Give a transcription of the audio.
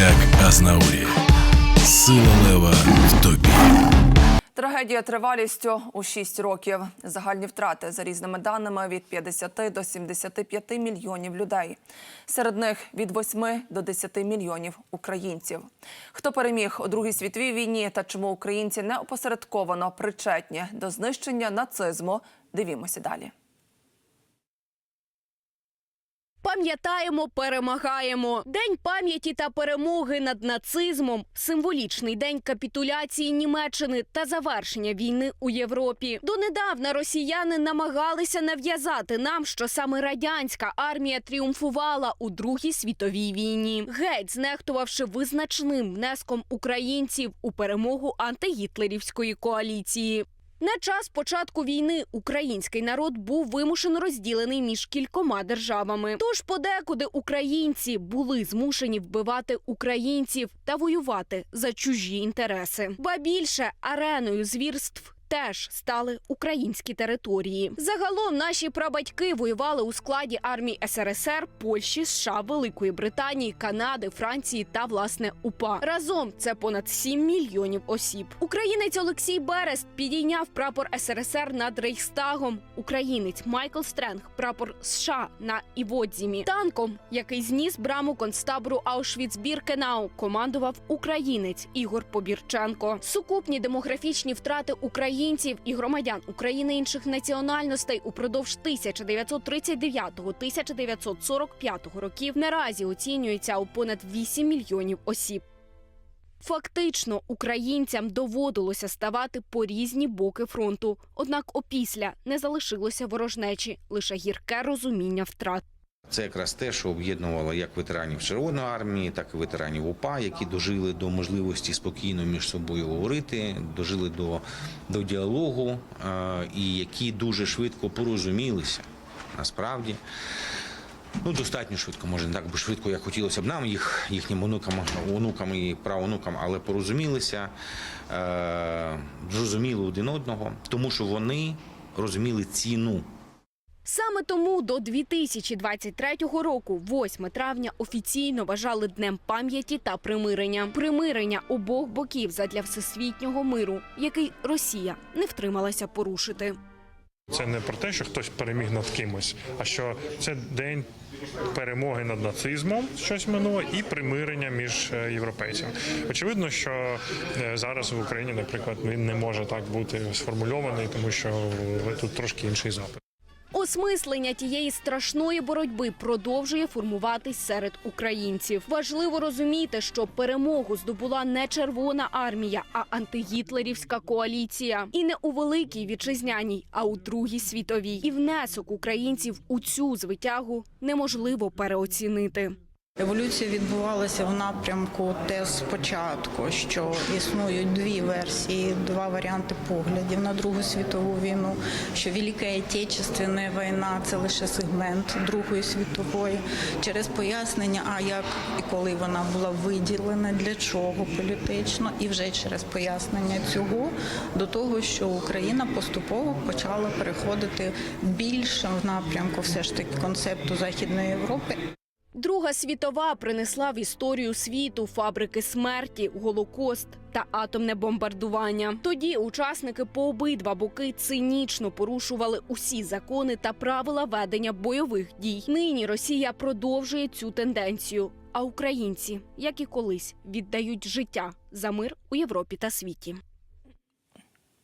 як Азнаурі. Сила лева в тобі. Трагедія тривалістю у 6 років. Загальні втрати за різними даними від 50 до 75 мільйонів людей. Серед них від 8 до 10 мільйонів українців. Хто переміг у Другій світовій війні та чому українці не опосередковано причетні до знищення нацизму? Дивімося далі. Пам'ятаємо, перемагаємо. День пам'яті та перемоги над нацизмом, символічний день капітуляції Німеччини та завершення війни у Європі. Донедавна росіяни намагалися нав'язати нам, що саме радянська армія тріумфувала у Другій світовій війні, геть знехтувавши визначним внеском українців у перемогу антигітлерівської коаліції. На час початку війни український народ був вимушено розділений між кількома державами. Тож подекуди українці були змушені вбивати українців та воювати за чужі інтереси. Ба більше ареною звірств. Теж стали українські території. Загалом наші прабатьки воювали у складі армій СРСР, Польщі, США, Великої Британії, Канади, Франції та власне УПА. Разом це понад 7 мільйонів осіб. Українець Олексій Берест підійняв прапор СРСР над Рейхстагом. Українець Майкл Стренг прапор США на Іводзімі. Танком, який зніс браму концтабору Аушвіц-Біркенау, командував українець Ігор Побірченко. Сукупні демографічні втрати українців і громадян України інших національностей упродовж 1939-1945 років наразі оцінюються у понад 8 мільйонів осіб. Фактично, українцям доводилося ставати по різні боки фронту. Однак опісля не залишилося ворожнечі, лише гірке розуміння втрат. Це якраз те, що об'єднувало як ветеранів Червоної армії, так і ветеранів УПА, які дожили до можливості спокійно між собою говорити, дожили до, до діалогу е, і які дуже швидко порозумілися насправді. Ну, достатньо швидко, може не так би швидко, як хотілося б нам, їх їхнім онукам, онукам і правонукам, але порозумілися, е, зрозуміли один одного, тому що вони розуміли ціну Саме тому до 2023 року, 8 травня, офіційно вважали днем пам'яті та примирення. Примирення обох боків задля всесвітнього миру, який Росія не втрималася порушити. Це не про те, що хтось переміг над кимось, а що це день перемоги над нацизмом, щось минуло, і примирення між е, європейцями. Очевидно, що е, зараз в Україні, наприклад, він не може так бути сформульований, тому що е, тут трошки інший запит. Осмислення тієї страшної боротьби продовжує формуватись серед українців. Важливо розуміти, що перемогу здобула не Червона армія, а антигітлерівська коаліція. І не у великій вітчизняній, а у другій світовій. І внесок українців у цю звитягу неможливо переоцінити. Еволюція відбувалася в напрямку те спочатку, що існують дві версії, два варіанти поглядів на Другу світову війну. Що Велика Отечественна війна це лише сегмент Другої світової, через пояснення, а як і коли вона була виділена, для чого політично, і вже через пояснення цього до того, що Україна поступово почала переходити більше в напрямку все ж таки концепту Західної Європи. Друга світова принесла в історію світу фабрики смерті, голокост та атомне бомбардування. Тоді учасники по обидва боки цинічно порушували усі закони та правила ведення бойових дій. Нині Росія продовжує цю тенденцію. А українці, як і колись, віддають життя за мир у Європі та світі.